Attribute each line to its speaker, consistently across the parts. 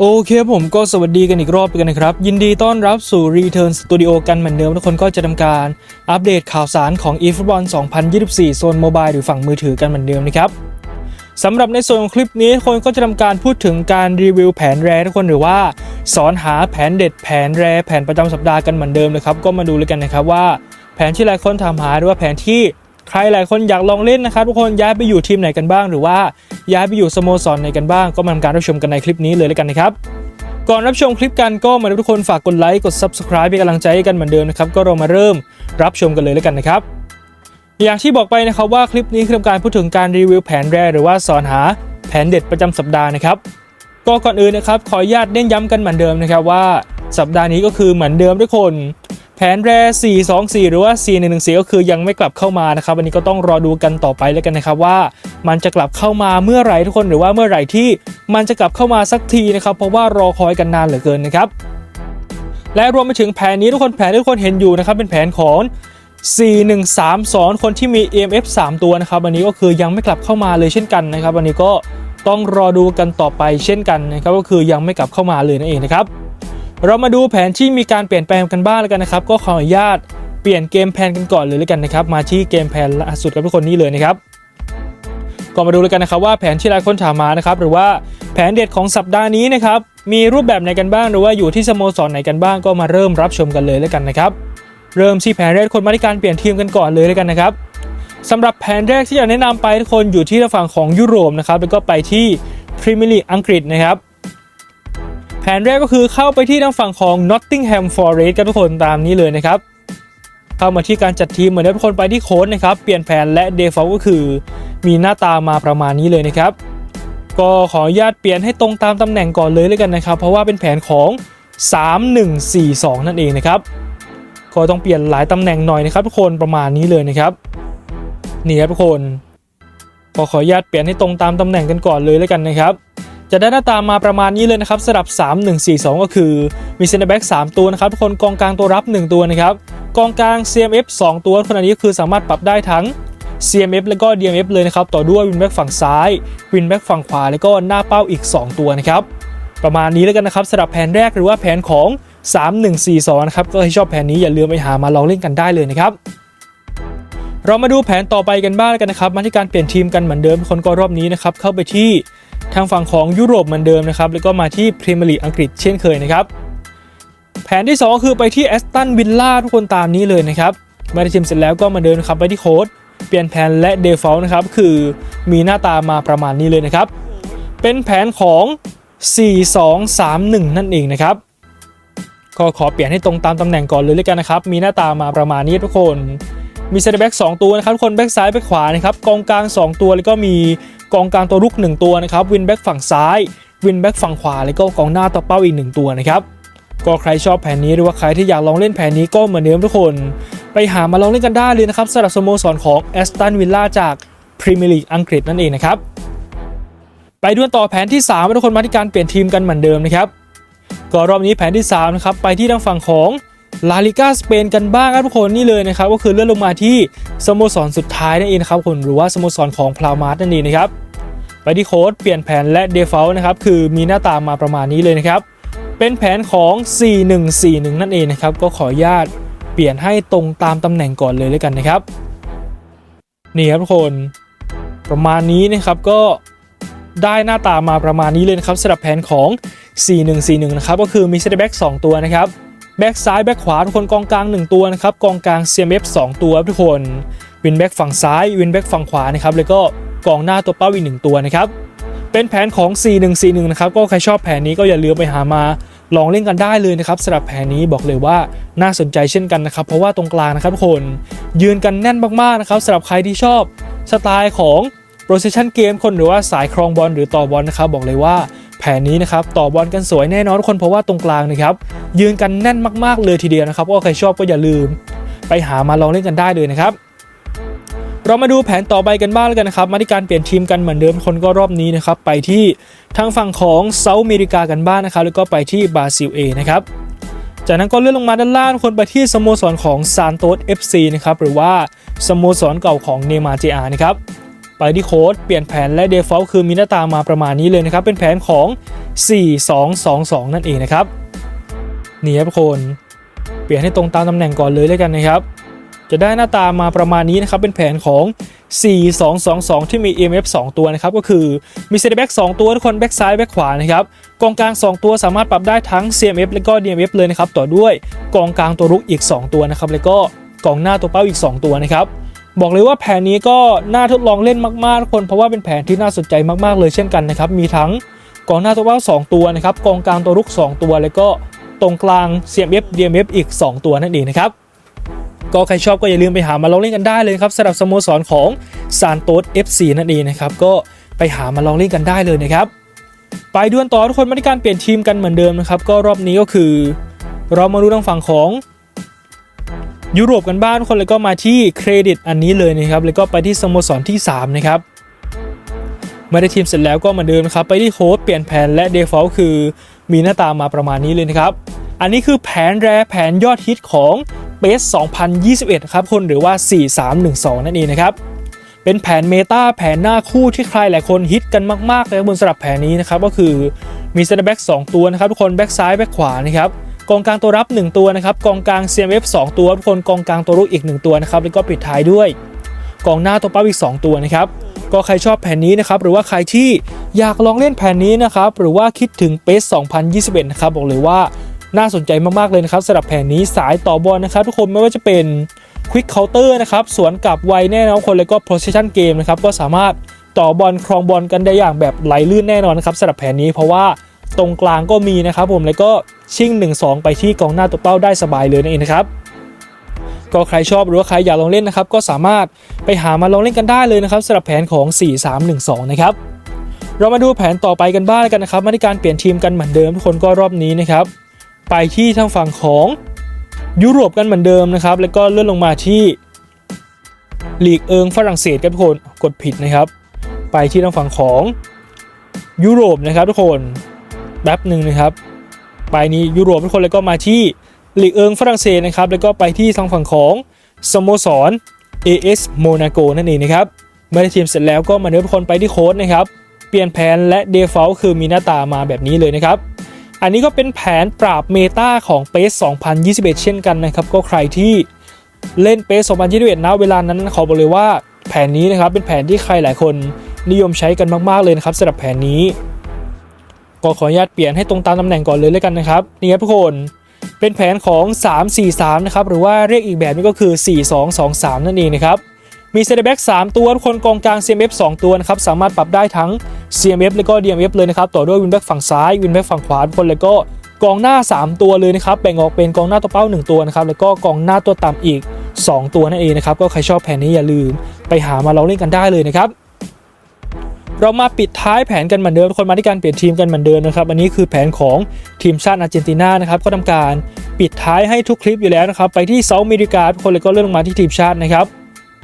Speaker 1: โอเคผมก็สวัสดีกันอีกรอบกันนะครับ ยินดีต้อนรับสู่ Return Studio กันเหมือนเดิมทุกคนก็จะทำการอัปเดตข่าวสารของ eFootball 2024 โซนโมบายหรือฝั่งมือถือกันเหมือนเดิมนะครับสำหรับในส่วนของคลิปนี้ทุกคนก็จะทำการพูดถึงการรีวิวแผนแรทุกคนหรือว่า สอนหาแผนเด็ดแผนแรแผนประจำสัปดาห์กันเหมือนเดิมนะครับก็มาดูเลยกันนะครับว่า แผนที่หลายคนถามหาหรือว่าแผนที่ ใครหลายคนอยากลองเล่นนะครับทุกคนย้ายไปอยู่ทีมไหนกันบ้าง หรือว่าย้ายไปอยู่สโมสรไหนกันบ้าง ก็มาทำการรับชมกันในคลิปนี้เลยแล้วกันนะครับก่อนรับชมคลิปกันก็มาทุกคนฝากกดไลค์กด subscribe เป็นกำลังใจให้กันเหมือนเดิมนะครับก็เรามาเริ่มรับชมกันเลยแล้วกันนะครับอย่างที่บอกไปนะครับว่าคลิปนี้คือการพูดถึงการรีวิวแผนแรหรือว่าสอนหาแผนเด็ดประจำสัปดาห์นะครับก็ก่อนอื่นนะครับขออนุญาตเน้นย้ำกันเหมือนเดิมนะครับว่าสัปดาห์นี้ก็คือเหมือนเดิมทุกคน ผนแร 424 หรือว่า 4114 ก็คือยังไม่กลับเข้ามานะครับวันนี้ก็ต้องรอดูกันต่อไปแล้วกันนะครับว่า มันจะกลับเข้ามาเมื่อไหร่ทุกคนหรือว่าเมื่อไหร่ที่มันจะกลับเข้ามาสักทีนะครับเพราะว่ารอคอยกันนานเหลือเกินนะครับและรวมไปถึงแผนนี้ทุกคนแผนที่ทุกคนเห็นอยู่นะครับเป็นแผนของ 4132 คนที่มี EMF 3 ตัวนะครับวันนี้ก็คือยังไม่กลับเข้ามาเลยเช่นกันนะครับวันนี้ก็ต้องรอดูกันต่อไปเช่นกันนะครับก็คือยังไม่กลับเข้ามาเลยนั่นเองนะครับ เรามาดูแผนที่มีการเปลี่ยนแปลงกันบ้างแล้วกันนะครับ ก็ขออนุญาตเปลี่ยนเกมแพนกันก่อนเลยแล้วกันนะครับ มาที่เกมแพนล่าสุดกับทุกคนนี่เลยนะครับก็มาดูเลยกันนะครับว่าแผนที่หลายคนถามมานะครับหรือว่าแผนเด็ดของสัปดาห์นี้นะครับมีรูปแบบไหนกันบ้างหรือว่าอยู่ที่สโมสรไหนกันบ้างก็มาเริ่มรับชมกันเลยแล้วกันนะครับเริ่มที่แผนแรกคนมาที่การเปลี่ยนทีมกันก่อนเลยแล้วกันนะครับสำหรับแผนแรกที่อยากแนะนำไปทุกคนอยู่ที่ฝั่งของยุโรปนะครับแล้วก็ไปที่พรีเมียร์ลีกอังกฤษนะครับ แผนแรกก็คือเข้าไปที่ทางฝั่งของ Nottingham Forest กันทุกคนตามนี้เลยนะครับ เข้ามาที่การจัดทีมเหมือนเดิมทุกคนไปที่โค้ดนะครับ เปลี่ยนแผนและ default ก็คือ มีหน้าตามาประมาณนี้เลยนะครับ ก็ขออนุญาตเปลี่ยนให้ตรงตามตำแหน่งก่อนเลยเลยกันนะครับ เพราะว่าเป็นแผนของ 3142 นั่นเองนะครับก็ต้องเปลี่ยนหลายตำแหน่งหน่อยนะครับทุกคนประมาณนี้เลยนะครับนี่ครับทุกคนก็ขออนุญาตเปลี่ยนให้ตรงตามตำแหน่งกันก่อนเลยแล้วกันนะครับ จะได้หน้าตามาประมาณนี้เลยนะครับสำหรับ 3142 ก็คือ มีเซนเตอร์แบ็ก3ตัวนะครับทุกคนกองกลางตัวรับ 1 ตัวนะครับกองกลาง CMF 2 ตัวคนอันนี้ก็คือสามารถปรับได้ทั้ง CMF แล้วก็ DMF เลยนะครับต่อด้วยวินแบ็กฝั่งซ้ายวินแบ็กฝั่งขวาแล้วก็หน้าเป้าอีก 2 ตัวนะครับประมาณนี้แล้วกันนะครับสำหรับแผนแรกหรือว่าแผนของ 3142นะครับก็ให้ชอบแผนนี้อย่าลืมไปหามาลองเล่นกันได้เลยนะครับ เรามาดูแผนต่อไปกันบ้างกันนะครับ มาที่การเปลี่ยนทีมกันเหมือนเดิมคนก็รอบนี้นะครับเข้าไปที่ทางฝั่งของยุโรปเหมือนเดิมนะครับแล้วก็มาที่พรีเมียร์ลีกอังกฤษเช่นเคยนะครับแผนที่ 2 คือไปที่แอสตันวิลล่าทุกคนตามนี้เลยนะครับมาได้ทีมเสร็จแล้วก็มาเดินครับไปที่โค้ดเปลี่ยนแผนและเดฟอลต์นะครับคือมีหน้าตามาประมาณนี้เลยนะครับ เป็นแผนของ 4231 นั่นเองนะครับก็ขอเปลี่ยนให้ตรงตามตำแหน่งก่อนเลยแล้วกันนะครับ มีหน้าตามาประมาณนี้ทุกคน มีเซนเตอร์แบ็ก2ตัวนะครับทุกคนแบ็กซ้ายแบ็กขวานะครับกองกลาง 2 ตัวแล้วก็มีกองกลางตัวรุก 1 ตัวนะครับวินแบ็กฝั่งซ้ายวินแบ็กฝั่งขวาแล้วก็กองหน้าตัวเป้าอีก 1 ตัวนะครับก็ใครชอบแผนนี้หรือว่าใครที่อยากลองเล่นแผนนี้ก็เหมือนเดิมทุกคน ไปหามาลองเล่นกันได้เลยนะครับสำหรับสโมสรของแอสตันวิลล่าจากพรีเมียร์ลีกอังกฤษนั่นเองนะครับไปดูกันต่อแผนที่3ทุกคนมาที่การเปลี่ยนทีมกันเหมือนเดิมนะครับก็รอบนี้แผนที่3นะครับไปที่ทางฝั่งของ ลาลิก้าสเปนกันบ้างครับทุกคนนี่เลยนะครับก็คือเลื่อนลงมาที่สโมสรสุดท้ายนั่นเองครับคนหรือว่าสโมสรของพลามาร์นั่นเองนะครับไปที่โค้ดเปลี่ยนแผนและเดฟ a ล t นะครับคือมีหน้าตามาประมาณนี้เลยนะครับเป็นแผนของ 4141 นั่นเองนะครับก็ขออนุญาตเปลี่ยนให้ตรงตามตำแหน่งก่อนเลยแล้วกันนะครับนี่ครับทุกคนประมาณนี้นะครับก็ได้หน้าตามาประมาณนี้เลยนะครับสำหรับแผนของ 4141 นะครับก็คือมีเซตแบ็ก2ตัวนะครับ แบ็กซ้ายแบ็กขวาทุกคนกองกลาง 1 ตัวนะครับกองกลาง CMF 2 ตัวทุกคนวินแบ็กฝั่งซ้ายวินแบ็กฝั่งขวานะครับแล้วก็กองหน้าตัวเป้าอีก1ตัวนะครับเป็นแผนของ 4141 นะครับก็ใครชอบแผนนี้ก็อย่าลืมไปหามาลองเล่นกันได้เลยนะครับสำหรับแผนนี้บอกเลยว่าน่าสนใจเช่นกันนะครับ เพราะว่าตรงกลางนะครับทุกคนยืนกันแน่นมากๆนะครับสำหรับใครที่ชอบสไตล์ของโปรเซชันเกมคนหรือว่าสายครองบอลหรือต่อบอลนะครับบอกเลยว่า แผนนี้นะครับต่อบอลกันสวยแน่นอนทุกคนเพราะว่าตรงกลางนะครับยืนกันแน่นมากๆเลยทีเดียวนะครับก็ใครชอบก็อย่าลืม ไปหามาลองเล่นกันได้เลยนะครับเรามาดูแผนต่อไปกันบ้างแล้วกันนะครับ มาที่การเปลี่ยนทีมกันเหมือนเดิมคนก็รอบนี้นะครับ ไปที่ทางฝั่งของเซาท์อเมริกากันบ้างนะครับ แล้วก็ไปที่บราซิลเอนะครับ จากนั้นก็เลื่อนลงมาด้านล่างคนไปที่สโมสรของซานโตส FC นะครับ หรือว่าสโมสรเก่าของเนมาเจอานะครับ ไปที่โค้ดเปลี่ยนแผนและเดฟอลต์คือมีหน้าตามาประมาณนี้เลยนะครับ เป็นแผนของ 4-2-2-2 นั่นเองนะครับนี่ครับทุกคนเปลี่ยนให้ตรงตามตำแหน่งก่อนเลยแล้วกันนะครับ จะได้หน้าตามาประมาณนี้นะครับ เป็นแผนของ 4-2-2-2 ที่มี EMF 2 ตัวนะครับ ก็คือมีเซตแบ็ก2ตัวทุกคนแบ็กซ้ายแบ็กขวานะครับกองกลาง 2 ตัวสามารถปรับได้ทั้ง CMF และก็ DMF เลยนะครับ ต่อด้วยกองกลางตัวรุกอีก 2 ตัวนะครับ แล้วก็กองหน้าตัวเป้าอีก 2 ตัวนะครับ บอกเลยว่าแผนนี้ก็น่าทดลองเล่นมากๆทุกคนเพราะว่าเป็นแผนที่น่าสนใจมากๆเลยเช่นกันนะครับมีทั้งกองหน้าตัวเป้า2ตัวนะครับกองกลางตัวรุก 2 ตัว แล้วก็ตรงกลาง CMF DMF อีก 2 ตัวนั่นเองนะครับก็ใครชอบก็อย่าลืมไปหามาลองเล่นกันได้เลยครับสำหรับสโมสรของซานโตส FC นั่นเองนะครับก็ไปหามาลองเล่นกันได้เลยนะครับไปดวนต่อทุกคนมาที่การเปลี่ยนทีมกันเหมือนเดิมนะครับก็รอบนี้ก็คือ เรามาดูทางฝั่งของ ยุโรปกันบ้างทุกคนแล้วก็มาที่เครดิตอันนี้เลยนะครับ แล้วก็ไปที่สโมสรที่ 3 นะครับเมื่อได้ทีมเสร็จแล้วก็มือนเดิมนครับ ไปที่โค้ดเปลี่ยนแผนและเดฟอลคือมีหน้าตามาประมาณนี้เลยนะครับ อันนี้คือแผนแรแผนยอดฮิตของเ e ส2021 ครับคนหรือว่า 4312 นั่นเองนะครับ เป็นแผนเมตาแผนหน้าคู่ที่ใครหลายคนฮิตกันมากๆเลยบนสำหรับแผนนี้นะครับก็คือมีเซนเตอร์แบ็ก2ตัวนะครับทุกคนแบ็กซ้ายแบ็กขวานะครับ กองกลางตัวรับ 1 ตัวนะครับกองกลาง CMF 2 ตัวทุกคนกองกลางตัวรุกอีก 1 ตัวนะครับแล้วก็ปิดท้ายด้วยกองหน้าตัวเป้าอีก 2 ตัวนะครับก็ใครชอบแผนนี้นะครับหรือว่าใครที่อยากลองเล่นแผนนี้นะครับหรือว่าคิดถึงเ e ส2021นะครับบอกเลยว่าน่าสนใจมากๆเลยนะครับสำหรับแผนนี้สายต่อบอลนะครับ ทุกคนไม่ว่าจะเป็น Quick Counter นะครับสวนกลับไวแน่นอนคนแล้วก็ Possession Game นะครับก็สามารถต่อบอลครองบอลกันได้อย่างแบบไหลลื่นแน่นอนนะครับสำหรับแผนนี้เพราะว่า ตรงกลางก็มีนะครับผมแล้วก็ชิ่ง 1-2 ไปที่กองหน้าตัวเป้าได้สบายเลยนั่นเองนะครับก็ใครชอบหรือว่าใครอยากลองเล่นนะครับก็สามารถไปหามาลองเล่นกันได้เลยนะครับสำหรับแผนของ 4-3-1-2 นะครับเรามาดูแผนต่อไปกันบ้างกันนะครับมาที่การเปลี่ยนทีมกันเหมือนเดิมทุกคนก็รอบนี้นะครับไปที่ทางฝั่งของยุโรปกันเหมือนเดิมนะครับแล้วก็เลื่อนลงมาที่ลีกเอิงฝรั่งเศสครับทุกคนกดผิดนะครับ ไปที่ทางฝั่งของยุโรปนะครับทุกคน แป๊บหนึ่งนะครับไปนี้ยุโรปทุกคนแล้วก็มาที่ลีกเอิงฝรั่งเศสนะครับแล้วก็ไปที่ทางฝั่งของสโมสร AS Monaco นั่นเองนะครับเมื่อได้ทีมเสร็จแล้วก็มาเนื้อทุกคนไปที่โค้ดนะครับเปลี่ยนแผนและ default คือมีหน้าตามาแบบนี้เลยนะครับอันนี้ก็เป็นแผนปราบเมตาของเ e ส2021 เช่นกันนะครับก็ใครที่เล่นเ e ส2021นะเวลานั้นขอบอกเลยว่าแผนนี้นะครับเป็นแผนที่ใครหลายคนนิยมใช้กันมากๆเลยนะครับสำหรับแผนนี้ ก็ขออนุญาตเปลี่ยนให้ตรงตามตำแหน่งก่อนเลยแล้วกันนะครับนี่ครับทุกคนเป็นแผนของ 3-4-3 นะครับ หรือว่าเรียกอีกแบบนี้ก็คือ 4-2-2-3 นั่นเองนะครับ มีเซนเตอร์แบ็ก3ตัวคนกองกลาง CMF 2 ตัวนะครับ สามารถปรับได้ทั้ง CMF แล้วก็ DMF เลยนะครับ ต่อด้วยวินแบ็กฝั่งซ้าย วินแบ็กฝั่งขวาทุกคนแล้วก็กองหน้า 3 ตัวเลยนะครับ แบ่งออกเป็นกองหน้าตัวเป้า 1 ตัวนะครับ แล้วก็กองหน้าตัวต่ำอีก 2 ตัวนั่นเองนะครับ ก็ใครชอบแผนนี้อย่าลืม ไปหามาลองเล่นกันได้เลยนะครับ เรามาปิดท้ายแผนกันเหมือนเดิมทุกคนมาที่การเปลี่ยนทีมกันเหมือนเดิมนะครับอันนี้คือแผนของทีมชาติอาร์เจนตินานะครับก็ทำการปิดท้ายให้ทุกคลิปอยู่แล้วนะครับไปที่เซาท์อเมริกาทุกคนเลยก็เลื่อนลงมาที่ทีมชาตินะครับ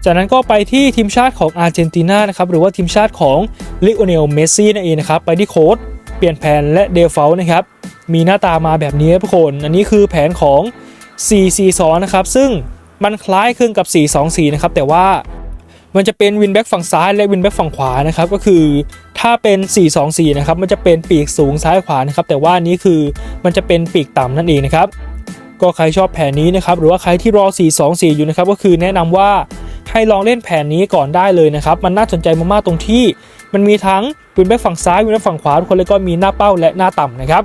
Speaker 1: จากนั้นก็ไปที่ทีมชาติของอาร์เจนตินานะครับหรือว่าทีมชาติของลิโอเนลเมสซี่นั่นเองนะครับไปที่โค้ดเปลี่ยนแผนและเดฟเฟลนะครับมีหน้าตามาแบบนี้ทุกคน อันนี้คือแผนของ 4-4-2 นะครับ ซึ่งมันคล้ายคลึงกับ 4-2-4 นะครับ แต่ว่า มันจะเป็นวินแบ็กฝั่งซ้ายและวินแบ็กฝั่งขวานะครับก็คือถ้าเป็น 4-2-4 นะครับมันจะเป็นปีกสูงซ้ายขวานะครับแต่ว่านี้คือมันจะเป็นปีกต่ำนั่นเองนะครับก็ใครชอบแผนนี้นะครับหรือว่าใครที่รอ 4-2-4 อยู่นะครับก็คือแนะนำว่าให้ลองเล่นแผนนี้ก่อนได้เลยนะครับมันน่าสนใจมากๆตรงที่ มันมีทั้งวินแบ็กฝั่งซ้ายวินแบ็กฝั่งขวาทุกคนเลยก็มีหน้าเป้าและหน้าต่ำนะครับ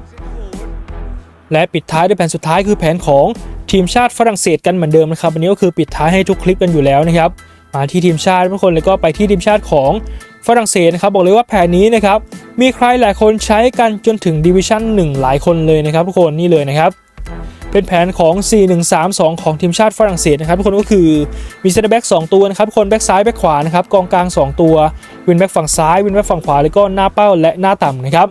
Speaker 1: และปิดท้ายด้วยแผนสุดท้ายคือแผนของทีมชาติฝรั่งเศสกันเหมือนเดิมนะครับอันนี้ก็คือปิดท้ายให้ทุกคลิปกันอยู่แล้วนะครับ มาที่ทีมชาติทุกคนแล้วก็ไปที่ทีมชาติของฝรั่งเศสนะครับบอกเลยว่าแผนนี้นะครับมีใครหลายคนใช้กันจนถึงดิวิชั่น1 หลายคนเลยนะครับทุกคนนี่เลยนะครับเป็นแผนของ 4-1-3-2 ของทีมชาติฝรั่งเศสนะครับทุกคนก็คือมีเซนเตอร์แบ็ก2ตัวนะครับคนแบ็กซ้ายแบ็กขวานะครับกองกลาง 2 ตัว วินแบ็กฝั่งซ้าย วินแบ็กฝั่งขวาแล้วก็หน้าเป้าและหน้าต่ำนะครับ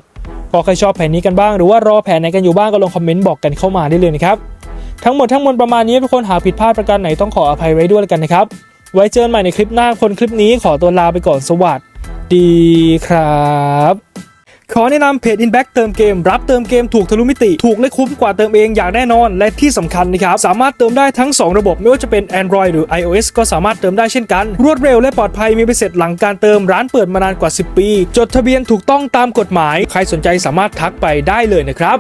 Speaker 1: ก็ใครชอบแผนนี้กันบ้างหรือว่ารอแผนไหนกันอยู่บ้างก็ลงคอมเมนต์บอกกันเข้ามาได้เลยนะครับทั้งหมดทั้งมวลประมาณนี้ทุกคนหากผิดพลาดประการไหนต้องขออภัยไว้ด้วยแล้วกันนะครับ ไว้เจอกันใหม่ในคลิปหน้าคนคลิปนี้ขอตัวลาไปก่อนสวัสดีครับขอแนะนำเพจ Inback เติมเกม รับเติมเกมถูกทะลุมิติ ถูกและคุ้มกว่าเติมเองอย่างแน่นอน และที่สำคัญนะครับ สามารถเติมได้ทั้ง 2 ระบบ ไม่ว่าจะเป็น Android หรือ iOS ก็สามารถเติมได้เช่นกัน รวดเร็วและปลอดภัยมีใบเสร็จหลังการเติมร้านเปิดมานานกว่า 10 ปี จดทะเบียนถูกต้องตามกฎหมาย ใครสนใจสามารถทักไปได้เลยนะครับ